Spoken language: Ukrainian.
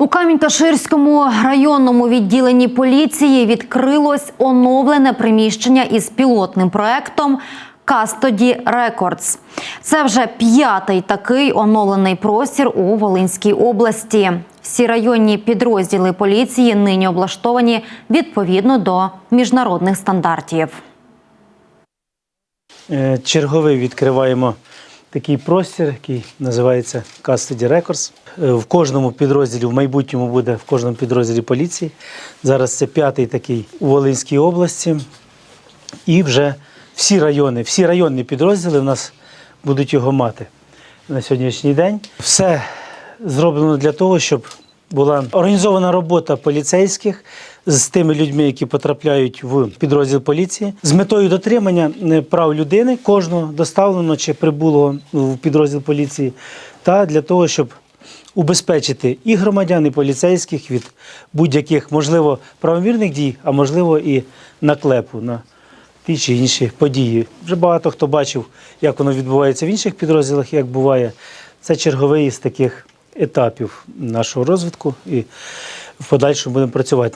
У Камінь-Каширському районному відділенні поліції відкрилось оновлене приміщення із пілотним проектом Custody Records. Це вже п'ятий такий оновлений простір у Волинській області. Всі районні підрозділи поліції нині облаштовані відповідно до міжнародних стандартів. Е, Черговий відкриваємо такий простір, який називається Custody Records. Е, В кожному підрозділі, в майбутньому буде в кожному підрозділі поліції. Зараз це п'ятий такий у Волинській області. І вже всі райони, всі районні підрозділи в нас будуть його мати на сьогоднішній день. Все зроблено для того, щоб була організована робота поліцейських з тими людьми, які потрапляють в підрозділ поліції, з метою дотримання е, прав людини, кожного доставленого чи прибулого в підрозділ поліції, та для того, щоб убезпечити і громадян, і поліцейських від будь-яких, можливо, правомірних дій, а можливо, і наклепу на ті чи інші події. Вже багато хто бачив, як воно відбувається в інших підрозділах, як буває. Це черговий із таких етапів нашого розвитку, і в подальшому будемо працювати.